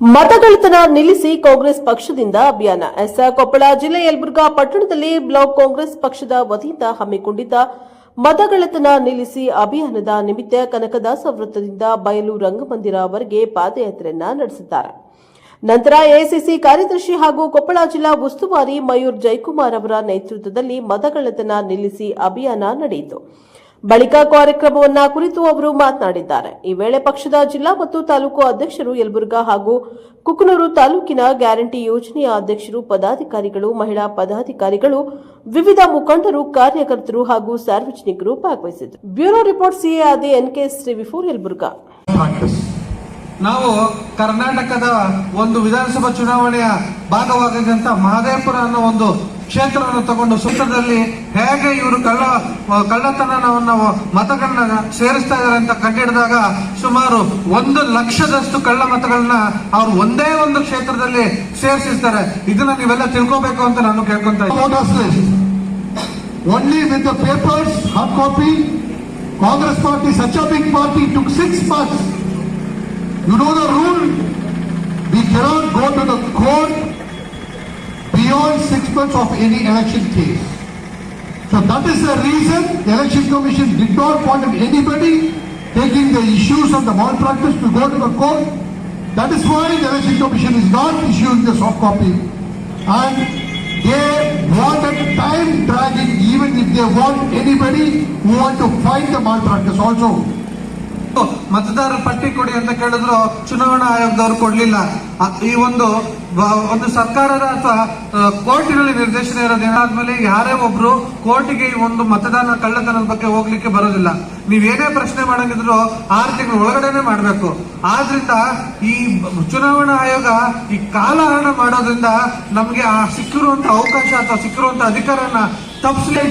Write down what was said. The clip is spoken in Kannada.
ಮತಗಳತನ ನಿಲ್ಲಿಸಿ ಕಾಂಗ್ರೆಸ್ ಪಕ್ಷದಿಂದ ಅಭಿಯಾನ. ಎಸ್. ಕೊಪ್ಪಳ ಜಿಲ್ಲೆ ಯಲಬುರ್ಗಾ ಪಟ್ಟಣದಲ್ಲಿ ಬ್ಲಾಕ್ ಕಾಂಗ್ರೆಸ್ ಪಕ್ಷದ ವತಿಯಿಂದ ಹಮ್ಮಿಕೊಂಡಿದ್ದ ಮತಗಳತನ ನಿಲ್ಲಿಸಿ ಅಭಿಯಾನದ ನಿಮಿತ್ತ ಕನಕದಾಸ ವೃತ್ತದಿಂದ ಬಯಲು ರಂಗಮಂದಿರವರೆಗೆ ಪಾದಯಾತ್ರೆಯನ್ನ ನಡೆಸಿದ್ದಾರೆ. ನಂತರ ಎಐಸಿಸಿ ಕಾರ್ಯದರ್ಶಿ ಹಾಗೂ ಕೊಪ್ಪಳ ಜಿಲ್ಲಾ ಉಸ್ತುವಾರಿ ಮಯೂರ್ ಜಯಕುಮಾರ್ ಅವರ ನೇತೃತ್ವದಲ್ಲಿ ಮತಗಳತನ ನಿಲ್ಲಿಸಿ ಅಭಿಯಾನ ನಡೆಯಿತು. ಬಳಿಕ ಕಾರ್ಯಕ್ರಮವನ್ನ ಕುರಿತು ಅವರು ಮಾತನಾಡಿದ್ದಾರೆ. ಈ ವೇಳೆ ಪಕ್ಷದ ಜಿಲ್ಲಾ ಮತ್ತು ತಾಲೂಕು ಅಧ್ಯಕ್ಷರು ಯಲಬುರ್ಗಾ ಹಾಗೂ ಕುಕನೂರು ತಾಲೂಕಿನ ಗ್ಯಾರಂಟಿ ಯೋಜನೆಯ ಅಧ್ಯಕ್ಷರು, ಪದಾಧಿಕಾರಿಗಳು, ಮಹಿಳಾ ಪದಾಧಿಕಾರಿಗಳು, ವಿವಿಧ ಮುಖಂಡರು, ಕಾರ್ಯಕರ್ತರು ಹಾಗೂ ಸಾರ್ವಜನಿಕರು ಭಾಗವಹಿಸಿದರು ಬ್ಯೂರೋ ರಿಪೋರ್ಟ್ ಸಿಎ ಆದಿ ಎನ್ಕೆ ಶ್ರೀ ವಿಫೋರ್ ಯಲಬುರ್ಗಾ. ನಾವು ಕರ್ನಾಟಕದ ಒಂದು ವಿಧಾನಸಭಾ ಚುನಾವಣೆಯ ಭಾಗವಾಗದಂತ ಮಹದೇವಪುರ ಅನ್ನೋ ಒಂದು ಕ್ಷೇತ್ರವನ್ನು ತಗೊಂಡು ಸೂತ್ರದಲ್ಲಿ ಹೇಗೆ ಇವರು ಕಳ್ಳ, ಕಳ್ಳತನವನ್ನು ಮತಗಳನ್ನ ಸೇರಿಸ್ತಾ ಇದ್ದಾರೆ ಅಂತ ಕಂಡಿಡಿದಾಗ ಸುಮಾರು ಒಂದು ಲಕ್ಷದಷ್ಟು ಕಳ್ಳ ಮತಗಳನ್ನ ಅವರು ಒಂದೇ ಒಂದು ಕ್ಷೇತ್ರದಲ್ಲಿ ಸೇರಿಸಿರ್ತಾರೆ. ಇದನ್ನ ನೀವೆಲ್ಲ ತಿಳ್ಕೋಬೇಕು ಅಂತ ನಾನು ಕೇಳ್ಕೊಂತ ಇದ್ದೀನಿ. With papers with copy Congress party such party to six big You know the rule? We cannot go to the court beyond six months of any election case. So that is the reason the election commission did not want anybody taking the issues of the malpractice to go to the court. That is why the election commission is not issuing the soft copy. And they wanted time dragging even if they want anybody who want to fight the malpractice also. ಮತದಾರರ ಪಟ್ಟಿ ಕೊಡಿ ಅಂತ ಕೇಳಿದ್ರು ಚುನಾವಣಾ ಆಯೋಗದವರು ಕೊಡ್ಲಿಲ್ಲ. ಈ ಒಂದು ಒಂದು ಸರ್ಕಾರದ ಅಥವಾ ಕೋರ್ಟಿನಲ್ಲಿ ನಿರ್ದೇಶನ ಇರೋದು ಏನಾದ್ಮೇಲೆ ಯಾರೇ ಒಬ್ರು ಕೋರ್ಟಿಗೆ ಈ ಒಂದು ಮತದಾನ ಕಳ್ಳತನದ ಬಗ್ಗೆ ಹೋಗ್ಲಿಕ್ಕೆ ಬರೋದಿಲ್ಲ. ನೀವೇನೇ ಪ್ರಶ್ನೆ ಮಾಡಂಗಿದ್ರು ಆರು ತಿಂಗಳ ಒಳಗಡೆನೆ ಮಾಡಬೇಕು. ಆದ್ರಿಂದ ಈ ಚುನಾವಣಾ ಆಯೋಗ ಈ ಕಾಲಹರಣ ಮಾಡೋದ್ರಿಂದ ನಮ್ಗೆ ಆ ಸಿಕ್ಕಿರುವಂತ ಅವಕಾಶ ಅಥವಾ ಸಿಕ್ಕಿರುವಂತ ಅಧಿಕಾರನ ತಪ್ಪಿಸಲೇ